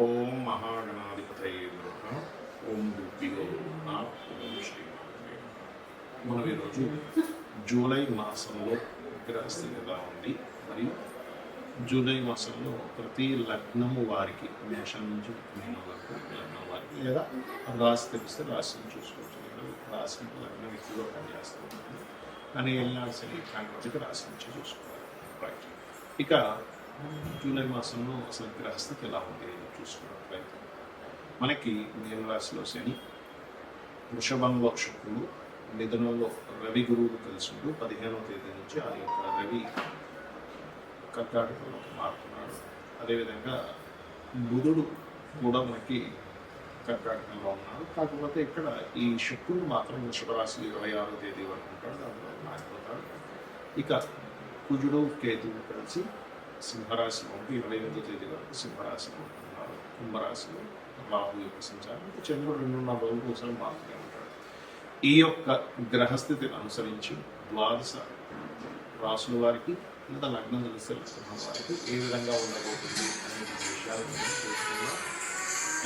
ఓం మహాగణాధిపతయే నమః. ఓం గురుభ్యో నా ఓం శ్రీ మనం ఈరోజు జూలై మాసంలో గ్రహస్థితి ఎలా ఉంది మరియు జూలై మాసంలో ప్రతి లగ్నము వారికి మేషం నుంచి మీనం వరకు లగ్నం వారికి లేదా రాశి తెలిస్తే రాశిని చూసుకోవచ్చు లేదా రాశి లగ్నం ఎక్కువగా పనిచేస్తుంది కానీ వెళ్ళాల్సిన సరే వాటికి రాశి నుంచి చూసుకోవాలి. రైట్ ఇక జూలై మాసంలో అసలు గ్రహస్థితి ఎలా ఉంది చూసుకున్నట్లయితే మనకి మేలరాశిలో శని వృషభంలో శుక్రుడు మిథునంలో రవి గురువులు కలిసి ఉంటూ పదిహేనవ తేదీ నుంచి ఆ యొక్క రవి కర్కాటకంలోకి మారుతున్నాడు. అదేవిధంగా బుధుడు కూడా మనకి కర్కాటకంలో ఉన్నాడు. కాకపోతే ఇక్కడ ఈ శుక్రుడు మాత్రం వృషభరాశి ఇరవై ఆరో తేదీ వరకు ఉంటాడు. దాంట్లో మారిపోతాడు ఇక కుజుడు కేతువు కలిసి సింహరాశిలో ఉంటూ ఇరవై ఎనిమిదో తేదీ వరకు సింహరాశిలో ఉన్నారు. కుంభరాశిలో రాహు యొక్క సంచారం చంద్రుడు రెండున్నర రోజులు ఒకసారి మారుతూనే ఉంటాడు. ఈ యొక్క గ్రహస్థితిని అనుసరించి ద్వాదశ రాసుల వారికి లేదా లగ్నం తెలుస్తున్న వారికి ఏ విధంగా ఉండబోతుంది అనే విషయాలు చూస్తున్నాం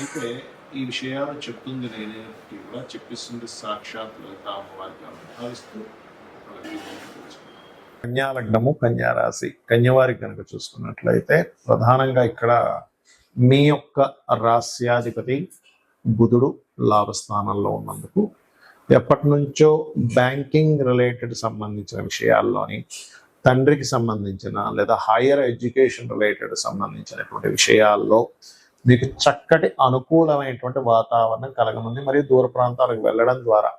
అయితే ఈ విషయాలు చెప్తుంది నేనేకి కూడా చెప్పిస్తుంది సాక్షాత్ లలిత వారికి భావిస్తూ మనకి కన్యాలగ్నము కన్యారాశి కన్యవారికి కనుక చూసుకున్నట్లయితే ప్రధానంగా ఇక్కడ మీ యొక్క రాస్యాధిపతి బుధుడు లాభస్థానంలో ఉన్నందుకు ఎప్పటి నుంచో బ్యాంకింగ్ రిలేటెడ్ సంబంధించిన విషయాల్లోని తండ్రికి సంబంధించిన లేదా హైయర్ ఎడ్యుకేషన్ రిలేటెడ్ సంబంధించినటువంటి విషయాల్లో మీకు చక్కటి అనుకూలమైనటువంటి వాతావరణం కలగనుంది మరియు దూర ప్రాంతాలకు వెళ్ళడం ద్వారా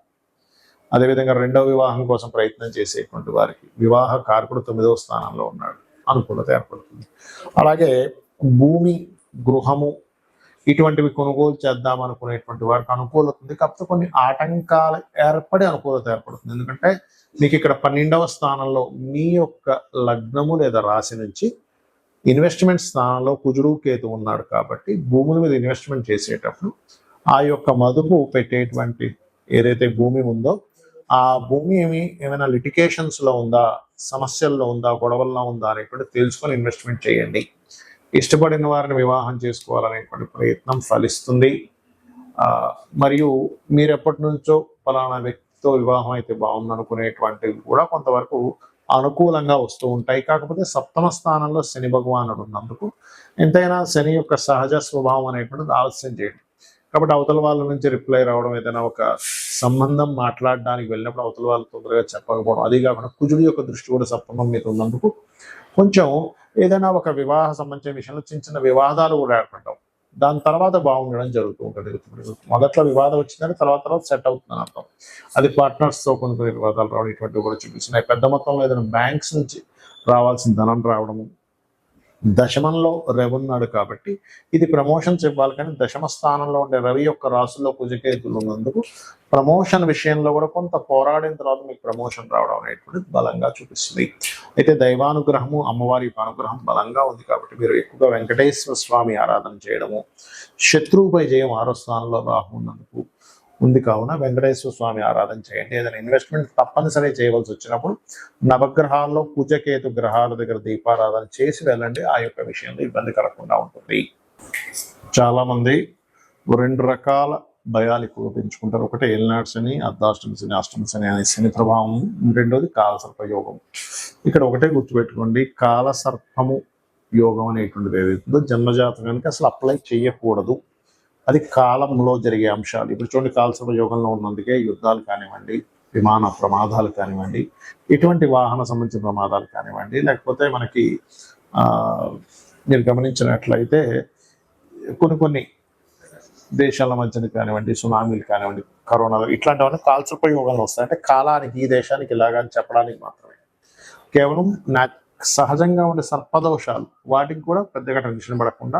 అదేవిధంగా రెండవ వివాహం కోసం ప్రయత్నం చేసేటువంటి వారికి వివాహ కార్కుడు తొమ్మిదవ స్థానంలో ఉన్నాడు. అనుకూలత ఏర్పడుతుంది. అలాగే భూమి గృహము ఇటువంటివి కొనుగోలు చేద్దాం అనుకునేటువంటి వారికి అనుకూలత ఉంది. కాకపోతే కొన్ని ఆటంకాలు ఏర్పడి అనుకూలత ఏర్పడుతుంది. ఎందుకంటే మీకు ఇక్కడ పన్నెండవ స్థానంలో మీ యొక్క లగ్నము లేదా రాశి నుంచి ఇన్వెస్ట్మెంట్ స్థానంలో కుజుడు కేతు ఉన్నాడు కాబట్టి భూముల మీద ఇన్వెస్ట్మెంట్ చేసేటప్పుడు ఆ యొక్క మదుపు పెట్టేటువంటి ఏదైతే భూమి ఉందో ఆ భూమి ఏమి ఏమైనా లిటికేషన్స్లో ఉందా? సమస్యల్లో ఉందా? గొడవల్లో ఉందా? అనేటువంటి తెలుసుకొని ఇన్వెస్ట్మెంట్ చేయండి. ఇష్టపడిన వారిని వివాహం చేసుకోవాలనేటువంటి ప్రయత్నం ఫలిస్తుంది. మరియు మీరు ఎప్పటి నుంచో ఫలానా వ్యక్తితో వివాహం అయితే బాగుంది అనుకునేటువంటివి కూడా కొంతవరకు అనుకూలంగా వస్తూ ఉంటాయి. కాకపోతే సప్తమ స్థానంలో శని భగవానుడు ఉన్నందుకు ఎంతైనా శని యొక్క సహజ స్వభావం అనేటువంటిది ఆలస్యం చేయండి కాబట్టి అవతల వాళ్ళ నుంచి రిప్లై రావడం ఏదైనా ఒక సంబంధం మాట్లాడడానికి వెళ్ళినప్పుడు అవతల వాళ్ళు తొందరగా చెప్పకపోవడం అది కాకుండా కుజుడి యొక్క దృష్టి కూడా సప్తమం మీద ఉన్నందుకు కొంచెం ఏదైనా ఒక వివాహ సంబంధించిన విషయంలో చిన్న చిన్న వివాదాలు కూడా ఏర్పడటం దాని తర్వాత బాగుండడం జరుగుతూ ఉంటుంది. మొదట్లో వివాదం వచ్చిందంటే తర్వాత తర్వాత సెట్ అవుతుందని అర్థం. అది పార్ట్నర్స్తో కొన్ని కొన్ని వివాదాలు రావడం ఇటువంటివి కూడా చూపిస్తున్నాయి. పెద్ద మొత్తంలో ఏదైనా బ్యాంక్స్ నుంచి రావాల్సిన ధనం రావడము దశమంలో రవి ఉన్నాడు కాబట్టి ఇది ప్రమోషన్స్ ఇవ్వాలి కానీ దశమ స్థానంలో ఉండే రవి యొక్క రాసుల్లో కుజకేతులు ఉన్నందుకు ప్రమోషన్ విషయంలో కూడా కొంత పోరాడిన తర్వాత మీకు ప్రమోషన్ రావడం అనేటువంటిది బలంగా చూపిస్తుంది. అయితే దైవానుగ్రహము అమ్మవారి యొక్క అనుగ్రహం బలంగా ఉంది కాబట్టి మీరు ఎక్కువగా వెంకటేశ్వర స్వామి ఆరాధన చేయడము శత్రువుపై జయం ఆరో స్థానంలో రాహు ఉన్నందుకు ఉంది కావున వెంకటేశ్వర స్వామి ఆరాధన చేయండి. ఏదైనా ఇన్వెస్ట్మెంట్ తప్పనిసరి చేయవలసి వచ్చినప్పుడు నవగ్రహాల్లో కుజకేతు గ్రహాల దగ్గర దీపారాధన చేసి వెళ్ళండి. ఆ యొక్క విషయంలో ఇబ్బంది కలగకుండా ఉంటుంది. చాలా మంది రెండు రకాల భయాలు ఎక్కువ పెంచుకుంటారు. ఒకటి ఏలినాడు శని అర్ధాష్టమి శని అష్టమి శని అనే శని ప్రభావం. రెండోది కాలసర్ప యోగం. ఇక్కడ ఒకటే గుర్తుపెట్టుకోండి. కాలసర్పము యోగం అనేటువంటిది ఏదైతుందో జన్మజాతకానికి అసలు అప్లై చేయకూడదు. అది కాలంలో జరిగే అంశాలు. ఇప్పుడు చూడండి కాలసర్ప యోగంలో ఉన్నందుకే యుద్ధాలు కానివ్వండి విమాన ప్రమాదాలు కానివ్వండి ఇటువంటి వాహన సంబంధించిన ప్రమాదాలు కానివ్వండి లేకపోతే మనకి మీరు గమనించినట్లయితే కొన్ని కొన్ని దేశాల మధ్యన కానివ్వండి సునామీలు కానివ్వండి కరోనా ఇట్లాంటివన్నీ కాల్చపై యోగంలో వస్తాయి. అంటే కాలానికి ఈ దేశానికి ఇలాగా అని చెప్పడానికి మాత్రమే. కేవలం నా సహజంగా ఉండే సర్పదోషాలు వాటికి కూడా పెద్దగా టెన్షన్ పడకుండా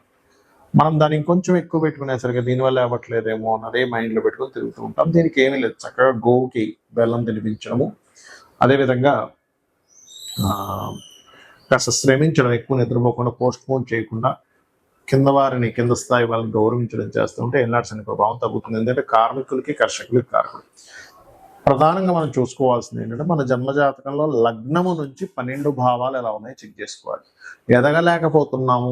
మనం దాన్ని ఇంకొంచెం ఎక్కువ పెట్టుకునేసరికి దీనివల్ల అవ్వట్లేదేమో అన్నదే మైండ్లో పెట్టుకొని తిరుగుతూ ఉంటాం. దీనికి ఏమీ లేదు. చక్కగా గోవుకి బెల్లం తినిపించడము. అదేవిధంగా కాస్త శ్రమించడం ఎక్కువ నిద్రపోకుండా పోస్ట్ పోన్ చేయకుండా కింద వారిని కింద స్థాయి వాళ్ళని గౌరవించడం చేస్తుంటే ఎన్లాడ్స్ అనే ప్రభావం తగ్గుతుంది. ఎందుకంటే కార్మికులకి కర్షకులకి కారకులు ప్రధానంగా మనం చూసుకోవాల్సింది ఏంటంటే మన జన్మజాతకంలో లగ్నము నుంచి పన్నెండు భావాలు ఎలా ఉన్నాయో చెక్ చేసుకోవాలి. ఎదగలేకపోతున్నాము.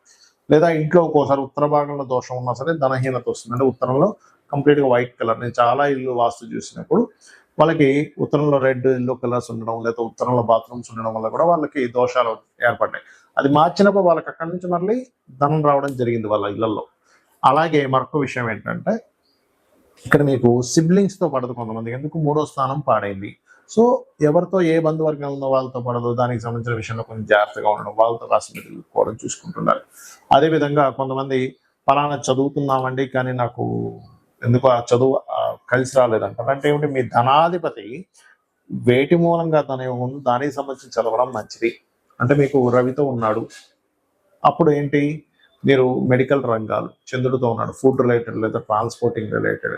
లేదా ఇంట్లో ఒక్కోసారి ఉత్తర భాగంలో దోషం ఉన్నా సరే ధనహీనత వస్తుంది. అంటే ఉత్తరంలో కంప్లీట్గా వైట్ కలర్ నేను చాలా ఇల్లు వాస్తు చూసినప్పుడు వాళ్ళకి ఉత్తరంలో రెడ్ ఎల్లో కలర్స్ ఉండడం లేదా ఉత్తరంలో బాత్రూమ్స్ ఉండడం వల్ల కూడా వాళ్ళకి దోషాలు ఏర్పడ్డాయి. అది మార్చినప్పుడు వాళ్ళకి అక్కడి నుంచి మళ్ళీ ధనం రావడం జరిగింది వాళ్ళ ఇళ్ళలో. అలాగే మరొక విషయం ఏంటంటే ఇక్కడ మీకు సిబ్లింగ్స్తో పడదు కొంతమంది ఎందుకు మూడో స్థానం పాడైంది? సో ఎవరితో ఏ బంధువర్గం ఉన్న వాళ్ళతో పడదు. దానికి సంబంధించిన విషయంలో కొంచెం జాగ్రత్తగా ఉండడం వాళ్ళతో కాసిన వెళ్ళిపోవడం చూసుకుంటున్నారు. అదేవిధంగా కొంతమంది పలానా చదువుతున్నామండి కానీ నాకు ఎందుకు ఆ చదువు కలిసి రాలేదంటారు అంటే ఏమిటి? మీ ధనాధిపతి వేటి మూలంగా తన ఉంది దానికి సంబంధించి చదవడం మంచిది. అంటే మీకు రవితో ఉన్నాడు. అప్పుడు ఏంటి? మీరు మెడికల్ రంగాలు చంద్రుడితో ఉన్నాడు. ఫుడ్ రిలేటెడ్ లేదా ట్రాన్స్పోర్టింగ్ రిలేటెడ్.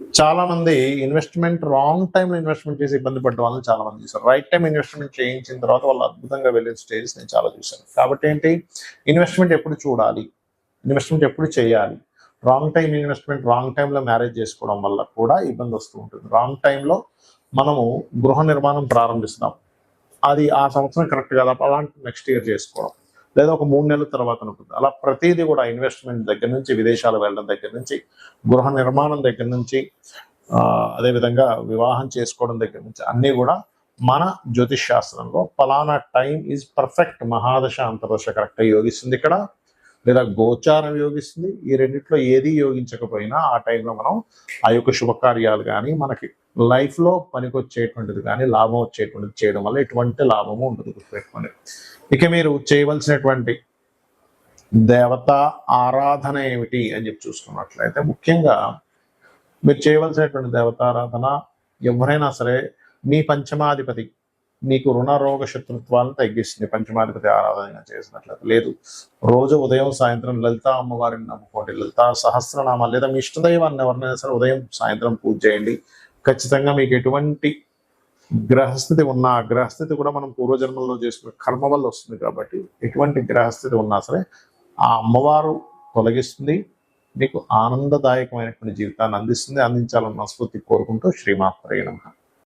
చాలా మంది ఇన్వెస్ట్మెంట్ రాంగ్ టైంలో ఇన్వెస్ట్మెంట్ చేసి ఇబ్బంది పడ్డ వాళ్ళని చాలా మంది చూసారు రైట్ టైం ఇన్వెస్ట్మెంట్ చేయించిన తర్వాత వాళ్ళు అద్భుతంగా వెళ్ళే స్టేజెస్ నేను చాలా చూశాను. కాబట్టి ఏంటి? ఇన్వెస్ట్మెంట్ ఎప్పుడు చూడాలి? ఇన్వెస్ట్మెంట్ ఎప్పుడు చేయాలి? రాంగ్ టైం ఇన్వెస్ట్మెంట్ రాంగ్ టైంలో మ్యారేజ్ చేసుకోవడం వల్ల కూడా ఇబ్బంది వస్తూ ఉంటుంది. రాంగ్ టైంలో మనము గృహ నిర్మాణం ప్రారంభిస్తాం అది ఆ సంవత్సరం కరెక్ట్ కదా. అలాంటి నెక్స్ట్ ఇయర్ చేసుకోవడం. లేదా ఒక మూడు నెలల తర్వాత ఉంటుంది అలా ప్రతిదీ కూడా ఇన్వెస్ట్మెంట్ దగ్గర నుంచి విదేశాలు వెళ్ళడం దగ్గర నుంచి గృహ నిర్మాణం దగ్గర నుంచి అదేవిధంగా వివాహం చేసుకోవడం దగ్గర నుంచి అన్నీ కూడా మన జ్యోతిష్ శాస్త్రంలో ఫలానా టైం ఈజ్ పర్ఫెక్ట్ మహాదశ అంతర్దశ కరెక్ట్గా యోగిస్తుంది ఇక్కడ. లేదా గోచారం యోగిస్తుంది. ఈ రెండిట్లో ఏది యోగించకపోయినా ఆ టైంలో మనం ఆ యొక్క శుభకార్యాలు కానీ మనకి లైఫ్లో పనికొచ్చేటువంటిది కానీ లాభం వచ్చేటువంటిది చేయడం వల్ల ఎటువంటి లాభము ఉండదు గుర్తుపెట్టుకోండి. ఇక మీరు చేయవలసినటువంటి దేవత ఆరాధన ఏమిటి అని చెప్పి చూసుకున్నట్లయితే ముఖ్యంగా మీరు చేయవలసినటువంటి దేవతారాధన ఎవరైనా సరే మీ పంచమాధిపతి మీకు రుణ రోగ శత్రుత్వాలను తగ్గిస్తుంది. పంచమాధిపతి ఆరాధన చేసినట్లయితే లేదు. రోజు ఉదయం సాయంత్రం లలిత అమ్మవారిని నమ్ముకోండి. లలిత సహస్రనామాలు లేదా మీ ఇష్టదైవాన్ని ఎవరినైనా సరే ఉదయం సాయంత్రం పూజ చేయండి. ఖచ్చితంగా మీకు ఎటువంటి గ్రహస్థితి ఉన్నా ఆ గ్రహస్థితి కూడా మనం పూర్వజన్మల్లో చేసుకున్న కర్మ వల్ల వస్తుంది కాబట్టి ఎటువంటి గ్రహస్థితి ఉన్నా సరే ఆ అమ్మవారు తొలగిస్తుంది మీకు ఆనందదాయకమైనటువంటి జీవితాన్ని అందిస్తుంది. అందించాలన్న మనస్ఫూర్తి కోరుకుంటూ శ్రీమాత్రే